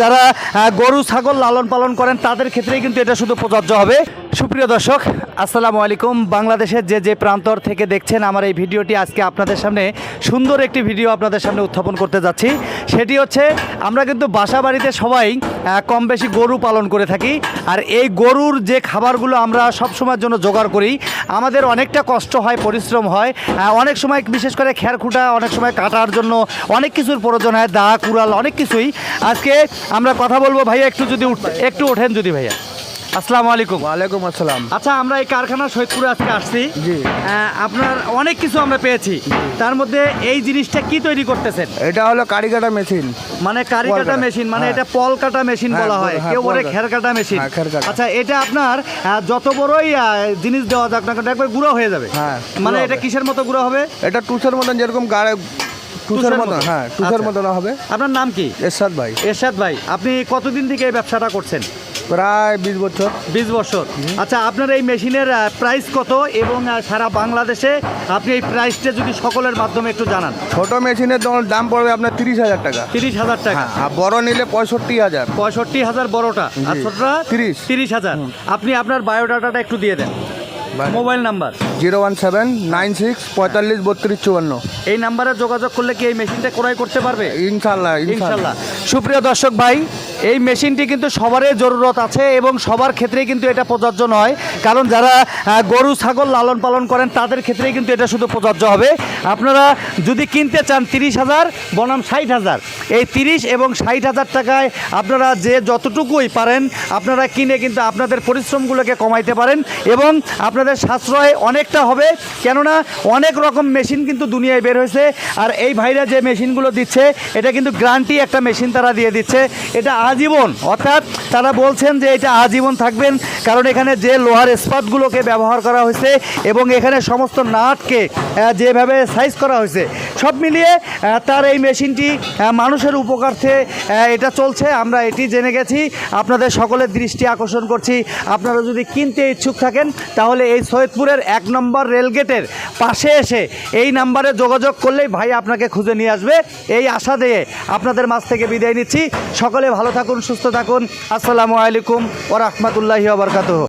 যারা গরু ছাগল লালন পালন করেন তাদের ক্ষেত্রেই কিন্তু এটা শুধু প্রযোজ্য হবে। সুপ্রিয় দর্শক, আসসালামু আলাইকুম। বাংলাদেশের যে যে প্রান্তর থেকে দেখছেন আমার এই ভিডিওটি, আজকে আপনাদের সামনে সুন্দর একটি ভিডিও আপনাদের সামনে উত্থাপন করতে যাচ্ছি। সেটি হচ্ছে, আমরা কিন্তু বাসা বাড়িতে সবাই কম বেশি গরু পালন করে থাকি। আর এই গরুর যে খাবারগুলো আমরা সব সময়ের জন্য জোগাড় করি, আমাদের অনেকটা কষ্ট হয়, পরিশ্রম হয়। অনেক সময় বিশেষ করে খেরখুটা, অনেক সময় কাটার জন্য অনেক কিছুর প্রয়োজন হয়, দা, কুড়াল, অনেক কিছুই। আজকে আমরা কথা বলব, ভাইয়া, একটু যদি একটু ওঠেন যদি ভাইয়া। আসসালামু আলাইকুম। ওয়ালাইকুম আসসালাম। আচ্ছা আমরা এই কারখানা সৈয়দপুরে আজকে আসছি। জি। আপনার অনেক কিছু আমরা পেয়েছি। তার মধ্যে এই জিনিসটা কি তৈরি করতেছেন? এটা হলো কারিকাটা মেশিন। মানে কারি কাটা কাটা। মেশিন মানে হ্যাঁ। এটা পল কাটা মেশিন হ্যাঁ, বলা হয়। হ্যাঁ, কেউ বলে কাটা। খের কাটা মেশিন। কাটা। আচ্ছা এটা আপনার যত বড়ই জিনিস দেওয়া যাক না একবার গুঁড়ো হয়ে যাবে। মানে এটা কিসের মতো গুঁড়ো হবে? এটা টুসের মতন যেরকম গাড়ে টুসের টুসের মতন। হ্যাঁ টুসের আচ্ছা। মতন হবে। আপনার নাম কি? এরশাদ ভাই। এরশাদ ভাই আপনি কতদিন থেকে এই ব্যবসাটা করছেন? প্রায় বিশ বছর। বিশ বছর। আচ্ছা আপনার এই মেশিনের প্রাইস কত এবং সারা বাংলাদেশে আপনি এই প্রাইসটা যদি সকলের মাধ্যমে একটু জানান। ছোট মেশিনের দাম পড়বে আপনার তিরিশ হাজার টাকা। তিরিশ হাজার টাকা। হ্যাঁ আর বড় নিলে পঁয়ষট্টি হাজার। পঁয়ষট্টি হাজার বড়টা। আর ছোটটা 30 তিরিশ হাজার। আপনি আপনার বায়োডাটাটা একটু দিয়ে দেন। Mobile number? Zero one seven nine six পঁয়তাল্লিশ বত্রিশ চুয়ান্ন। এই নাম্বারে যোগাযোগ করলে কি এই মেশিনটা ক্রয় করতে পারবে? ইনশাল্লাহ ইনশাল্লাহ। সুপ্রিয় দর্শক ভাই এই মেশিনটি কিন্তু সবারই জরুরত আছে এবং সবার ক্ষেত্রেই কিন্তু এটা প্রযোজ্য নয়। কারণ যারা গরু ছাগল লালন পালন করেন তাদের ক্ষেত্রেই কিন্তু এটা শুধু প্রযোজ্য হবে। আপনারা যদি কিনতে চান তিরিশ হাজার বনাম ষাট হাজার। এই তিরিশ এবং ষাট হাজার টাকায় আপনারা যে যতটুকুই পারেন আপনারা কিনে কিন্তু আপনাদের পরিশ্রমগুলোকে কমাইতে পারেন এবং আপনাদের সাশ্রয় অনেকটা হবে, কেননা অনেক রকম মেশিন কিন্তু দুনিয়ায় বের হয়েছে। আর এই ভাইরা যে মেশিনগুলো দিচ্ছে, এটা কিন্তু গ্রান্টি একটা মেশিন তারা দিয়ে দিচ্ছে। এটা আজীবন, অর্থাৎ তারা বলছেন যে এটা আজীবন থাকবেন, কারণ এখানে যে লোহার ইস্পাতগুলোকে ব্যবহার করা হয়েছে এবং এখানে সমস্ত নাটকে যেভাবে সাইজ করা হয়েছে, সব মিলিয়ে তার এই মেশিনটি মানুষের উপকার্থে এটা চলছে। আমরা এটি জেনে গেছি। আপনাদের সকলের দৃষ্টি আকর্ষণ করছি। আপনারা যদি কিনতে ইচ্ছুক থাকেন, তাহলে এই সৈয়দপুরের এক নম্বর রেলগেটের পাশে এসে এই নাম্বারে যোগাযোগ করলেই ভাই আপনাকে খুঁজে নিয়ে আসবে। এই আশা দিয়ে আপনাদের মাছ থেকে বিদায় নিচ্ছি। সকলে ভালো থাকুন, সুস্থ থাকুন। আসসালামু আলাইকুম ও রহমতুল্লাহি আবরকাত